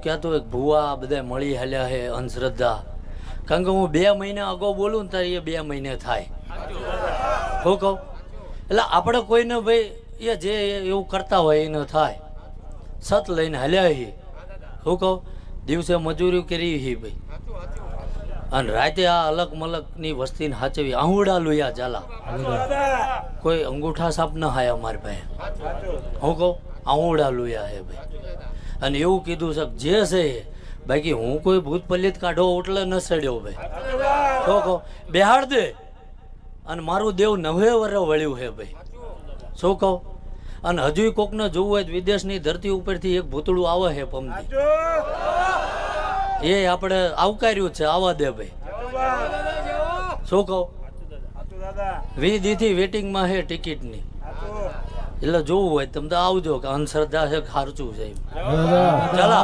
ક્યાં તો એક ભુવા બધા મળી હાલ્યા છે અંધશ્રદ્ધા. કારણ કે હું બે મહિના અગાઉ બોલું ને ત્યારે એ બે મહિને થાય. હું કહું? એટલે આપણે કોઈને ભાઈ એ જે એવું કરતા હોય એને થાય. સત લઈને હાલ્યા હી. હું કહું? દિવસે મજૂરી કરી હી ભાઈ. અને રાતે આ અલગ મલકની વસ્તીને હાચવી આહુડા લુયા ચાલા કોઈ અંગૂઠા સાપ ન હાય અમારી પાસે. હું કહું? આહુડા લુયા હે ભાઈ. અને એવું કીધું છે જે છે એ. બાકી હું કોઈ ભૂત પલ્લિત કાઢો એટલે ન સડ્યો ભાઈ. તો કહો બેહાડ દે. અને મારું દેવ નવે વરે વળ્યું છે ભાઈ. શું કહો? અને હજુ કોકને જોવું હોય તો વિદેશની ધરતી ઉપરથી એક ભૂતળું આવે છે પમથી. એ આપણે આવકાર્યું છે આવા દે ભાઈ. શું કહો? વી દીથી વેટિંગમાં છે ટિકિટની. એટલે જોવું હોય તમે તો આવજો કે અંધશ્રદ્ધા છે કે ખારચું છે એમ. ચાલો